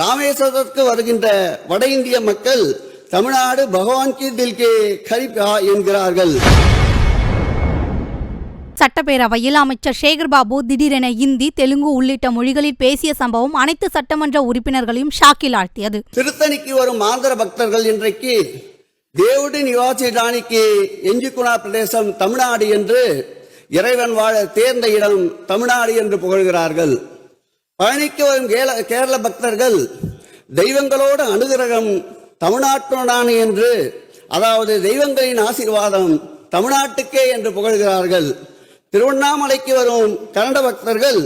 ராமேஸ்வரத்திற்கு வருகின்ற வட இந்திய மக்கள் தமிழ்நாடு பகவான் கி தில் கே கரிபா என்கிறார்கள். சட்டப்பேரவையில் அமைச்சர் சேகர் பாபு திடீரென இந்தி தெலுங்கு உள்ளிட்ட மொழிகளில் பேசிய சம்பவம் அனைத்து சட்டமன்ற உறுப்பினர்களையும் ஷாக்கில் ஆழ்த்தியது. திருத்தணிக்கு வரும் ஆந்திர பக்தர்கள் இன்றைக்கு தேவுடி நிவாசிடானிக்கு எஞ்சிக்குணா பிரதேசம் தமிழ்நாடு என்று இறைவன் வாழ தேர்ந்த இடம் தமிழ்நாடு என்று புகழ்கிறார்கள். பழனிக்கு வரும் கேரள பக்தர்கள் தெய்வங்களோடு அனுகிரகம் தமிழ்நாட்டுடானு என்று அதாவது தெய்வங்களின் ஆசீர்வாதம் தமிழ்நாட்டுக்கே என்று புகழ்கிறார்கள். திருவண்ணாமலைக்கு வரும் கன்னட பக்தர்கள்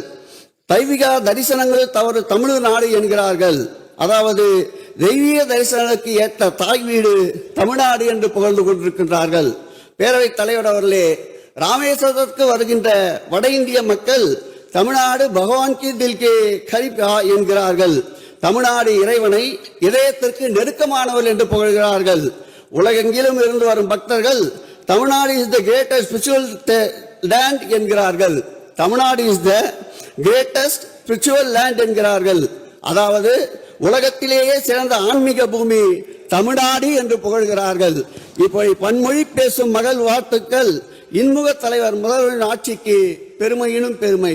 தைவிகா தரிசனங்கள் தவறு தமிழ்நாடு என்கிறார்கள். அதாவது தெய்வீக தரிசனங்களுக்கு ஏற்ற தாய் வீடு தமிழ்நாடு என்று புகழ்ந்து கொண்டிருக்கின்றார்கள். பேரவைத் தலைவர் அவர்களே ராமேஸ்வரத்திற்கு வருகின்ற வட இந்திய மக்கள் தமிழ்நாடு பகவான் கி தில் கே கரிபா என்கிறார்கள். தமிழ்நாடு இறைவனை இதயத்திற்கு நெருக்கமானவர் என்று புகழ்கிறார்கள். உலகெங்கிலும் இருந்து வரும் பக்தர்கள் Tamil Nadu is the greatest spiritual land என்கிறார்கள். Tamil Nadu is the greatest spiritual land என்கிறார்கள். அதாவது உலகத்திலேயே சிறந்த ஆன்மீக பூமி தமிழ்நாடு என்று புகழ்கிறார்கள். இப்படி பன்மொழி பேசும் மகள் வாழ்த்துக்கள் இன்முக தலைவர் முதல்வரின் ஆட்சிக்கு பெருமையினும் பெருமை.